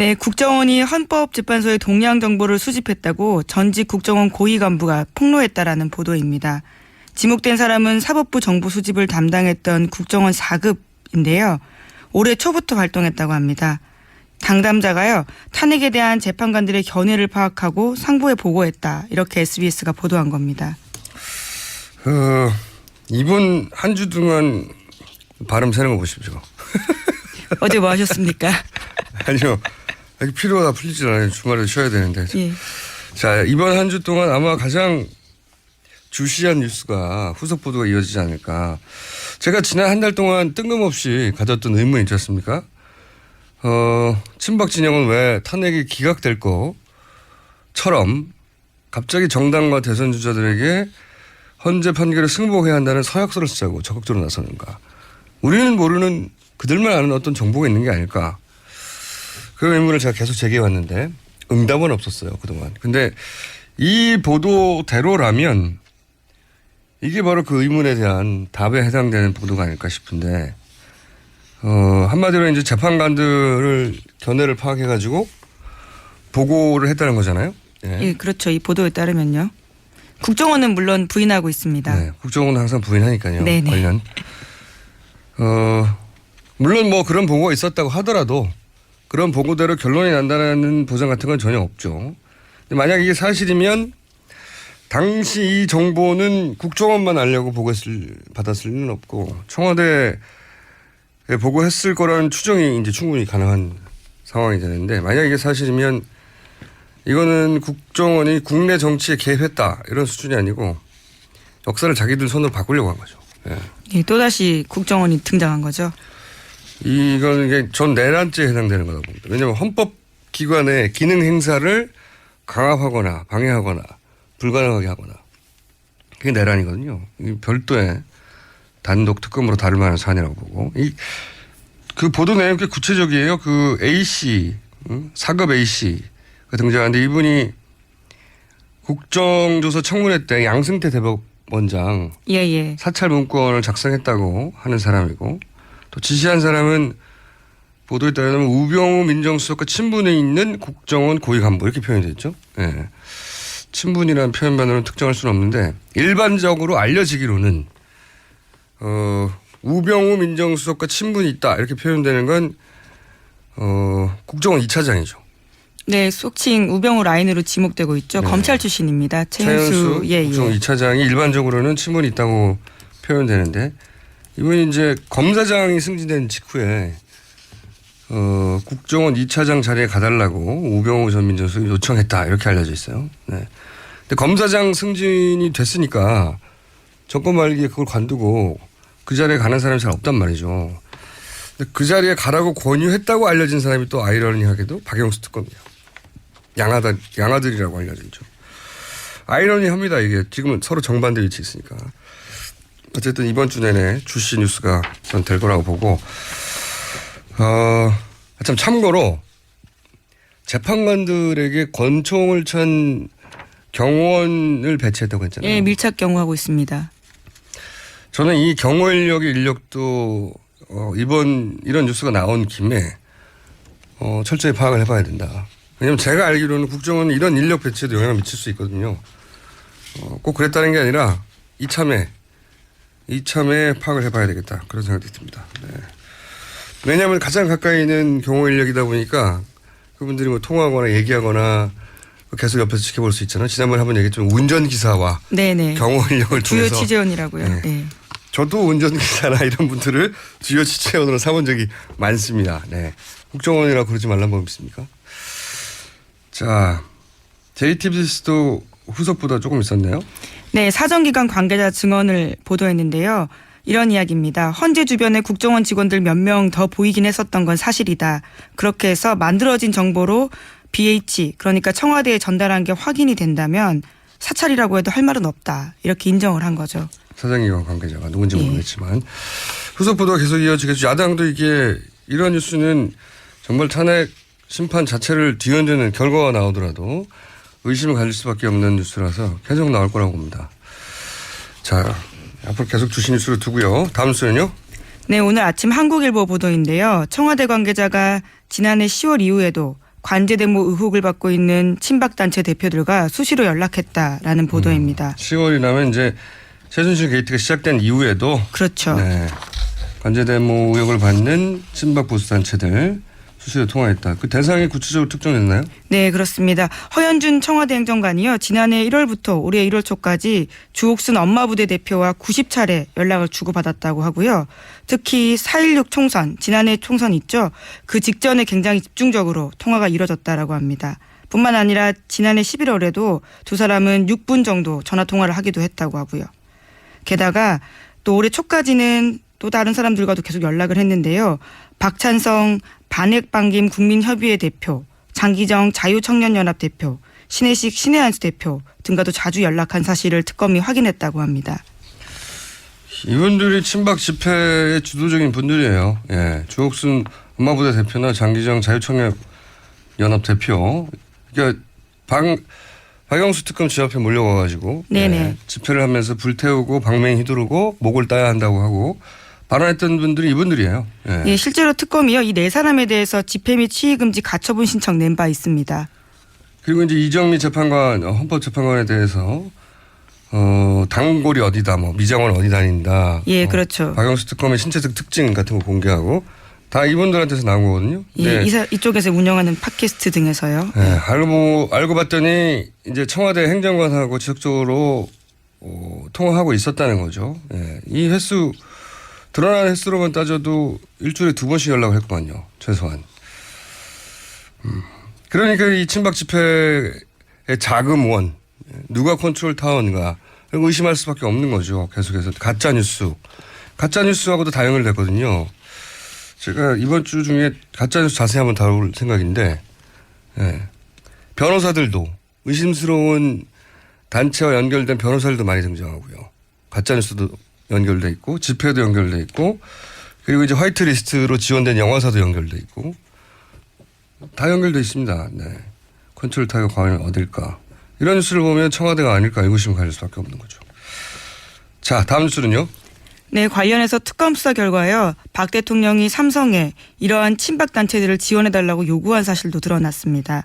네, 국정원이 헌법재판소의 동향 정보를 수집했다고 전직 국정원 고위 간부가 폭로했다라는 보도입니다. 지목된 사람은 사법부 정보 수집을 담당했던 국정원 4급인데요. 올해 초부터 활동했다고 합니다. 당담자가요 탄핵에 대한 재판관들의 견해를 파악하고 상부에 보고했다 이렇게 SBS가 보도한 겁니다. 어, 이번 한 주 동안 발음 새는 거 보십시오. 어제 뭐 하셨습니까? 아니요. 피로가 풀리질 않아요. 주말에 쉬어야 되는데. 예. 자, 이번 한 주 동안 아마 가장 주시한 뉴스가 후속 보도가 이어지지 않을까. 제가 지난 한 달 동안 뜬금없이 가졌던 의문이 있지 않습니까? 어, 친박 진영은 왜 탄핵이 기각될 것처럼 갑자기 정당과 대선 주자들에게 헌재 판결을 승복해야 한다는 서약서를 쓰자고 적극적으로 나서는가. 우리는 모르는 그들만 아는 어떤 정보가 있는 게 아닐까. 그 의문을 제가 계속 제기해 왔는데 응답은 없었어요 그동안. 근데 이 보도대로라면 이게 바로 그 의문에 대한 답에 해당되는 보도가 아닐까 싶은데 어, 한마디로 이제 재판관들을 견해를 파악해 가지고 보고를 했다는 거잖아요. 예. 예, 그렇죠. 이 보도에 따르면요. 국정원은 물론 부인하고 있습니다. 네, 국정원은 항상 부인하니까요. 네네. 관련. 어, 물론 뭐 그런 보고가 있었다고 하더라도 그런 보고대로 결론이 난다는 보장 같은 건 전혀 없죠. 만약 이게 사실이면 당시 이 정보는 국정원만 알려고 보고했을 받았을 리는 없고 청와대에 보고했을 거라는 추정이 이제 충분히 가능한 상황이 되는데 만약 이게 사실이면 이거는 국정원이 국내 정치에 개입했다 이런 수준이 아니고 역사를 자기들 손으로 바꾸려고 한 거죠. 예. 예, 또다시 국정원이 등장한 거죠. 이건 이게 전 내란죄에 해당되는 거라고 봅니다. 왜냐하면 헌법기관의 기능 행사를 강압하거나 방해하거나 불가능하게 하거나 그게 내란이거든요. 이 별도의 단독 특검으로 다룰 만한 사안이라고 보고 이 그 보도 내용 꽤 구체적이에요. 그 A 씨 응? 사급 A 씨가 등장하는데 이분이 국정조사 청문회 때 양승태 대법원장 예, 예. 사찰 문건을 작성했다고 하는 사람이고 또 지시한 사람은 보도에 따르면 우병우 민정수석과 친분이 있는 국정원 고위 간부 이렇게 표현이 됐죠. 예. 친분이라는 표현만으로는 특정할 수는 없는데 일반적으로 알려지기로는 어, 우병우 민정수석과 친분이 있다 이렇게 표현되는 건 어, 국정원 2차장이죠. 네, 속칭 우병우 라인으로 지목되고 있죠. 네. 검찰 출신입니다. 최현수, 최현수 예, 국정원 예. 2차장이 일반적으로는 친분이 있다고 표현되는데 이분이 이제 검사장이 승진된 직후에 어, 국정원 2차장 자리에 가달라고 우병우 전 민정수석이 요청했다 이렇게 알려져 있어요. 네. 근데 검사장 승진이 됐으니까 정권 말기에 그걸 관두고 그 자리에 가는 사람이 잘 없단 말이죠. 근데 그 자리에 가라고 권유했다고 알려진 사람이 또 아이러니하게도 박영수 특검이에요. 양아들, 양아들이라고 알려지죠. 아이러니합니다 이게 지금은 서로 정반대 위치에 있으니까 어쨌든 이번 주 내내 주시 뉴스가 전 될 거라고 보고 어 참 참고로 재판관들에게 권총을 찬 경호원을 배치했다고 했잖아요. 예, 밀착 경호하고 있습니다. 저는 이 경호 인력의 인력도 어, 이번 이런 뉴스가 나온 김에 어, 철저히 파악을 해봐야 된다. 왜냐하면 제가 알기로는 국정원은 이런 인력 배치에도 영향을 미칠 수 있거든요. 어, 꼭 그랬다는 게 아니라 이참에 이참에 파악을 해봐야 되겠다 그런 생각이 듭니다. 네. 왜냐하면 가장 가까이 있는 경호 인력이다 보니까 그분들이 뭐 통화하거나 얘기하거나 계속 옆에서 지켜볼 수 있잖아요. 지난번에 한번 얘기했지만 운전기사와 네, 네. 경호 인력을 주요 통해서 취재원이라고요. 네. 네. 저도 운전기사나 이런 분들을 주요 지체원으로 삼은 적이 많습니다. 네. 국정원이라 그러지 말란 법 있습니까? 자, JTBC도 후속보다 조금 있었네요. 네, 사정기관 관계자 증언을 보도했는데요. 이런 이야기입니다. 헌재 주변에 국정원 직원들 몇 명 더 보이긴 했었던 건 사실이다. 그렇게 해서 만들어진 정보로 BH, 그러니까 청와대에 전달한 게 확인이 된다면 사찰이라고 해도 할 말은 없다. 이렇게 인정을 한 거죠. 사장기관 관계자가 누군지 예. 모르겠지만 후속 보도가 계속 이어지겠죠. 야당도 이게 이런 뉴스는 정말 탄핵 심판 자체를 뒤흔드는 결과가 나오더라도 의심을 가질 수밖에 없는 뉴스라서 계속 나올 거라고 봅니다. 자, 앞으로 계속 주신 뉴스를 두고요. 다음 수는요? 네, 오늘 아침 한국일보 보도인데요. 청와대 관계자가 지난해 10월 이후에도 관제대모 의혹을 받고 있는 친박단체 대표들과 수시로 연락했다라는 보도입니다. 10월이 나면 이제 최순실 게이트가 시작된 이후에도 그렇죠. 네. 관제대모 의혹을 받는 친박 보수단체들 수시로 통화했다. 그 대상이 구체적으로 특정됐나요? 네, 그렇습니다. 허현준 청와대 행정관이요. 지난해 1월부터 올해 1월 초까지 주옥순 엄마부대 대표와 90차례 연락을 주고받았다고 하고요. 특히 4.16 총선, 지난해 총선 있죠. 그 직전에 굉장히 집중적으로 통화가 이뤄졌다라고 합니다. 뿐만 아니라 지난해 11월에도 두 사람은 6분 정도 전화 통화를 하기도 했다고 하고요. 게다가 또 올해 초까지는 또 다른 사람들과도 계속 연락을 했는데요. 박찬성 반핵반김 국민협의회 대표, 장기정 자유청년연합 대표, 신혜식 신혜한수 대표 등과도 자주 연락한 사실을 특검이 확인했다고 합니다. 이분들이 친박 집회의 주도적인 분들이에요. 예. 주옥순 엄마부대 대표나 장기정 자유청년 연합 대표. 그러니까 방 박영수 특검 집 앞에 몰려가가지고. 예, 집회를 하면서 불태우고 방맹 휘두르고 목을 따야 한다고 하고 발언했던 분들이 이분들이에요. 예. 예, 실제로 특검이요 이 네 사람에 대해서 집회 및 시위 금지 가처분 신청 낸 바 있습니다. 그리고 이제 이정미 재판관 어, 헌법재판관에 대해서 어 단골이 어디다 뭐 미장원 어디 다닌다. 예, 어, 그렇죠. 박영수 특검의 신체적 특징 같은 거 공개하고 다 이분들한테서 나온 거거든요. 예, 네. 이사, 이쪽에서 운영하는 팟캐스트 등에서요. 네, 알고 알고 봤더니 이제 청와대 행정관하고 지속적으로 어, 통화하고 있었다는 거죠. 예, 이 횟수 드러난 횟수로만 따져도 일주일에 두 번씩 연락을 했구만요. 최소한. 음, 그러니까 이 친박 집회의 자금원 누가 컨트롤 타운가 의심할 수밖에 없는 거죠. 계속해서 가짜 뉴스, 가짜 뉴스하고도 다 연결됐거든요. 제가 이번 주 중에 가짜 뉴스 자세히 한번 다룰 생각인데 예. 변호사들도 의심스러운 단체와 연결된 변호사들도 많이 등장하고요. 가짜 뉴스도 연결돼 있고 집회도 연결돼 있고 그리고 이제 화이트리스트로 지원된 영화사도 연결돼 있고 다 연결돼 있습니다. 네. 컨트롤 타이어 과연 어딜까? 이런 뉴스를 보면 청와대가 아닐까 의구심 가질 수밖에 없는 거죠. 자, 다음 뉴스는요. 네, 관련해서 특검 수사 결과요. 박 대통령이 삼성에 이러한 친박 단체들을 지원해달라고 요구한 사실도 드러났습니다.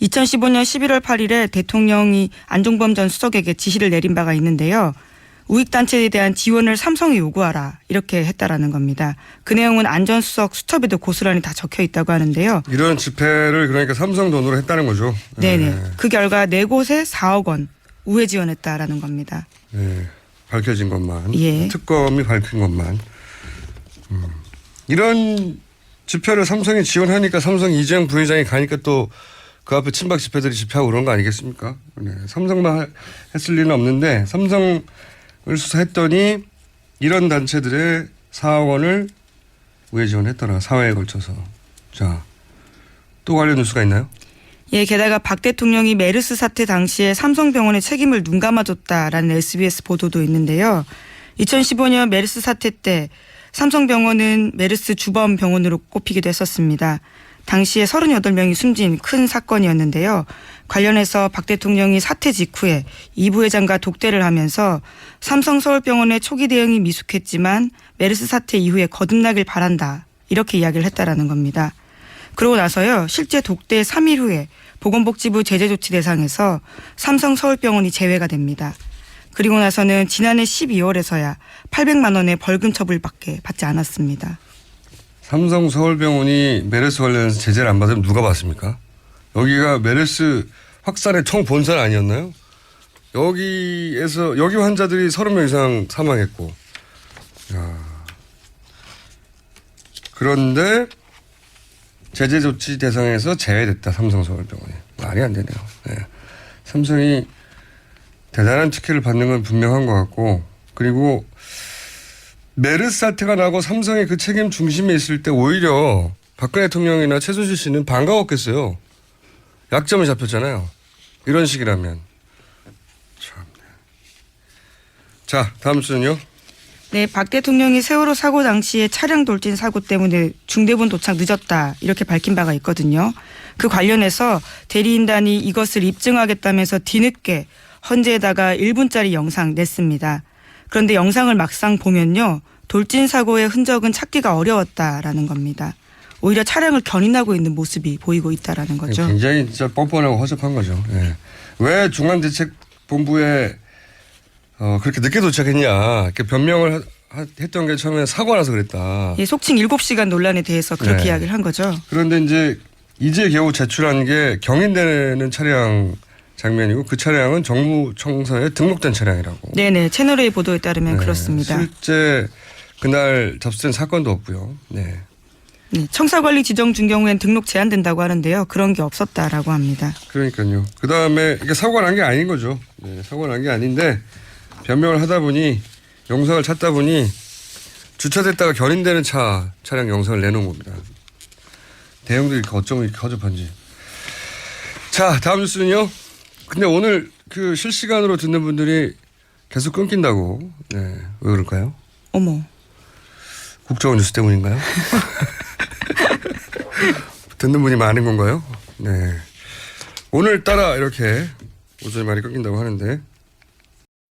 2015년 11월 8일에 대통령이 안종범 전 수석에게 지시를 내린 바가 있는데요. 우익 단체에 대한 지원을 삼성이 요구하라 이렇게 했다라는 겁니다. 그 내용은 안전 수석 수첩에도 고스란히 다 적혀 있다고 하는데요. 이런 집회를 그러니까 삼성 돈으로 했다는 거죠. 네네. 네. 그 결과 네 곳에 4억 원 우회 지원했다라는 겁니다. 네, 밝혀진 것만 예. 특검이 밝힌 것만 음. 이런 집회를 삼성이 지원하니까 삼성 이재용 부회장이 가니까 또 그 앞에 친박 집회들이 집회하고 그런 거 아니겠습니까? 네, 삼성만 하- 했을 리는 없는데 삼성을 수사했더니 이런 단체들의 4억 원을 우회 지원했더라 사회에 걸쳐서 자 또 관련 뉴스가 있나요? 예, 게다가 박 대통령이 메르스 사태 당시에 삼성병원의 책임을 눈감아줬다라는 SBS 보도도 있는데요. 2015년 메르스 사태 때 삼성병원은 메르스 주범 병원으로 꼽히기도 했었습니다. 당시에 38명이 숨진 큰 사건이었는데요. 관련해서 박 대통령이 사태 직후에 이 부회장과 독대를 하면서 삼성 서울병원의 초기 대응이 미숙했지만 메르스 사태 이후에 거듭나길 바란다. 이렇게 이야기를 했다라는 겁니다. 그러고 나서요. 실제 독대 3일 후에 보건복지부 제재조치 대상에서 삼성 서울병원이 제외가 됩니다. 그리고 나서는 지난해 12월에서야 800만 원의 벌금 처벌밖에 받지 않았습니다. 삼성 서울병원이 메르스 관련해서 제재를 안 받으면 누가 받습니까? 여기가 메르스 확산의 총 본산 아니었나요? 여기에서 여기 환자들이 30명 이상 사망했고. 야. 그런데 제재 조치 대상에서 제외됐다 삼성 서울병원이 말이 안 되네요. 네. 삼성이 대단한 특혜를 받는 건 분명한 것 같고 그리고 메르스 사태가 나고 삼성의 그 책임 중심에 있을 때 오히려 박근혜 대통령이나 최순실 씨는 반가웠겠어요. 약점을 잡혔잖아요. 이런 식이라면. 참. 자, 다음 주는요. 네, 박 대통령이 세월호 사고 당시에 차량 돌진 사고 때문에 중대본 도착 늦었다 이렇게 밝힌 바가 있거든요. 그 관련해서 대리인단이 이것을 입증하겠다면서 뒤늦게 헌재에다가 1분짜리 영상 냈습니다. 그런데 영상을 막상 보면요. 돌진 사고의 흔적은 찾기가 어려웠다라는 겁니다. 오히려 차량을 견인하고 있는 모습이 보이고 있다라는 거죠. 굉장히 진짜 뻔뻔하고 허접한 거죠. 예. 왜 중앙대책본부에 어, 그렇게 늦게 도착했냐 이렇게 변명을 하- 하- 했던 게 처음에 사고 나서 그랬다. 예, 속칭 7시간 논란에 대해서 그렇게 네. 이야기를 한 거죠. 그런데 이제 이제 겨우 제출한 게 경인되는 차량 장면이고 그 차량은 정부 청사에 등록된 차량이라고. 네네 채널A 보도에 따르면 네, 그렇습니다. 실제 그날 접수된 사건도 없고요. 네. 네, 청사관리 지정 중 경우엔 등록 제한된다고 하는데요. 그런 게 없었다라고 합니다. 그러니까요. 그 다음에 이게 사고가 난 게 아닌 거죠. 네, 사고가 난 게 아닌데 변명을 하다 보니 영상을 찾다 보니 주차됐다가 견인되는 차 차량 영상을 내놓은 겁니다. 대형도 이렇게 어쩜 이렇게 허접한지. 자, 다음 뉴스는요. 근데 오늘 그 실시간으로 듣는 분들이 계속 끊긴다고. 네, 왜 그럴까요? 어머. 국정원 뉴스 때문인가요? 듣는 분이 많은 건가요? 네. 오늘따라 이렇게 오전에 많이 끊긴다고 하는데